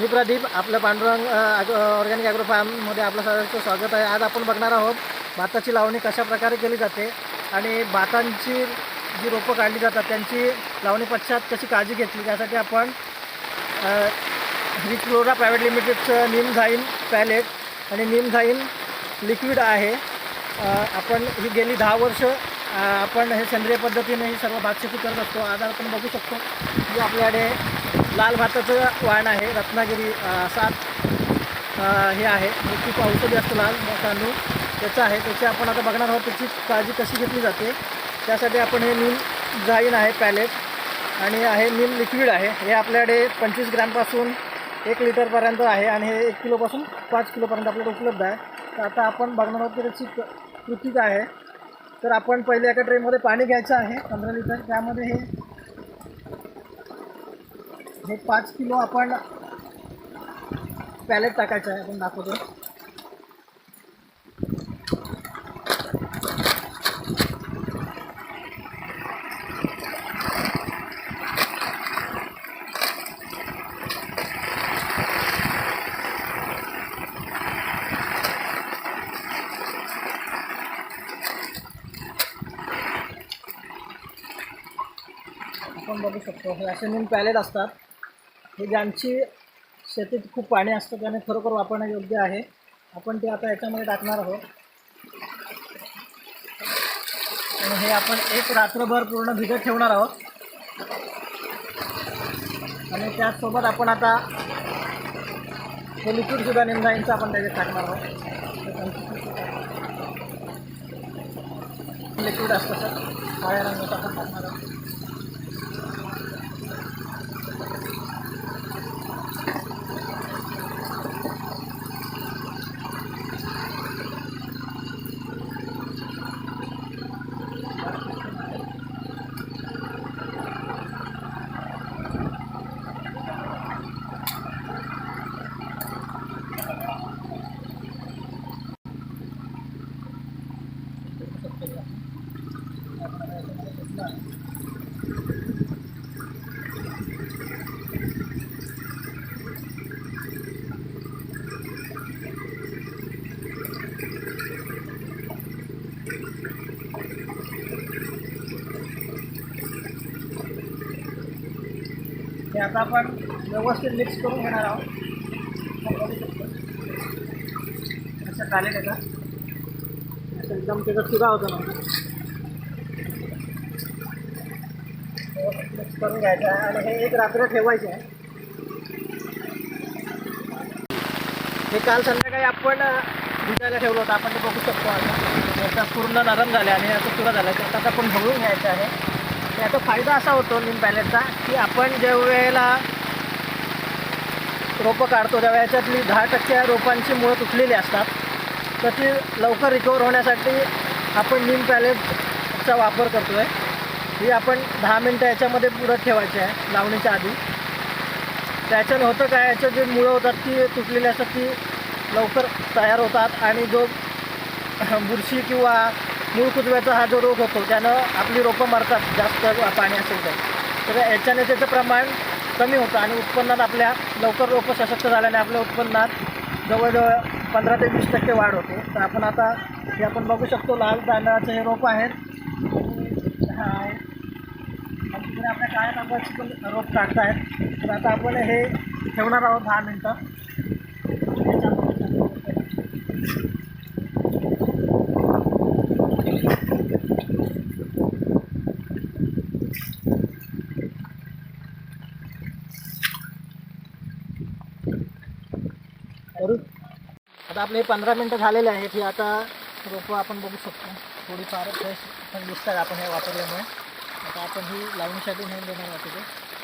मी प्रदीप आपलं Pandurang organic agro फार्ममध्ये आपलं सगळ्यांचं स्वागत आहे. आज आपण बघणार आहोत भाताची लावणी कशा प्रकारे केली जाते आणि भातांची जी रोपं काढली जातात त्यांची लावणी पश्चात कशी काळजी घेतली? त्यासाठी आपण रिक्लोरा प्रायव्हेट लिमिटेडचं निमझाईन पॅलेट आणि निमझाईन लिक्विड आहे. आपण ही गेली दहा वर्ष आपण हे सेंद्रिय पद्धतीने ही सर्व भातशेती करत असतो. आज आपण बघू शकतो. की आपल्याकडे लाल भाताचं वाण आहे रत्नागिरी सात हे आहे. खूप औषधी असतं लाल तांदूळ. त्याचं आहे. त्याची आपण आता बघणार आहोत त्याची काळजी कशी घेतली जाते. त्यासाठी आपण हे नीम जाईन आहे पॅलेट. आणि आहे नीम लिक्विड आहे. हे आपल्याकडे पंचवीस ग्रॅमपासून एक लिटरपर्यंत आहे आणि हे एक किलोपासून पाच किलोपर्यंत आपल्याकडे उपलब्ध आहे. तर आता आपण बघणार आहोत की त्याची कृती काय आहे. तर आपण पहिले एका ट्रेमध्ये पाणी घ्यायचं आहे पंधरा लिटर. त्यामध्ये हे हे पाच किलो आपण पॅलेट टाकायचं आहे आपण दाखवतो. आपण बघू शकतो. हे असे नून पॅलेट असतात. हे ज्यांची शेतीत खूप पाणी असतं त्याने खरोखर वापरणं योग्य आहे. आपण ते आता याच्यामध्ये टाकणार आहोत. आणि हे आपण एक रात्रभर पूर्ण भिजत ठेवणार आहोत. आणि त्याचसोबत आपण आता हे लिक्विडसुद्धा निमदाईंचं आपण त्याच्यात टाकणार आहोत. लिक्विड असतं सर काळ्या रंगाचं आपण टाकणार आहोत. हे आता आपण व्यवस्थित मिक्स करून घेणार आहोत. असं चालेल का? एकदम त्याचा चुरा होतो ना. मिक्स करून घ्यायचं आहे आणि हे एक रात्र ठेवायचे. आहे हे काल संध्याकाळी आपण भिजायला ठेवलं होतं. आपण ते बघू शकतो आता. याचा पूर्ण नरम झाला आणि याचा चुरा झाला. तर आता आपण भरून घ्यायचं आहे. याचा फायदा असा होतो निम पॅलेटचा की आपण ज्या वेळेला रोपं काढतो त्यावेळेला याच्यातली दहा टक्के रोपांची मुळं तुटलेली असतात. तर ती लवकर रिकवर होण्यासाठी आपण नीम पॅलेटचा वापर करतो आहे ही आपण दहा मिनटं याच्यामध्ये पुरत ठेवायची आहे लावणीच्या आधी. त्याच्यानं होतं काय याचं जे मुळं होतात ती तुटलेली असतात ती लवकर तयार होतात आणि जो बुरशी किंवा मूळ कुजव्याचा हा जो रोग होतो त्यानं आपली रोपं मरतात जास्त पाणी असेल तर. तर याच्याने त्याचं प्रमाण कमी होतं आणि उत्पन्नात आपल्या लवकर रोपं सशक्त झाल्याने आपल्या उत्पन्नात जवळजवळ पंधरा ते वीस टक्के वाढ होते. तर आपण आता हे आपण बघू शकतो लाल तांदळाचं हे रोप आहेत हा तिकडे आपल्या रोप काढतायत तर आता आपण हे ठेवणार आहोत आता आपले पंधरा मिनटं झालेले आहेत. ही आता रोपं आपण बघू शकतो. थोडीफार आता आपण ही लावणीसाठी नेऊन देणार आहोत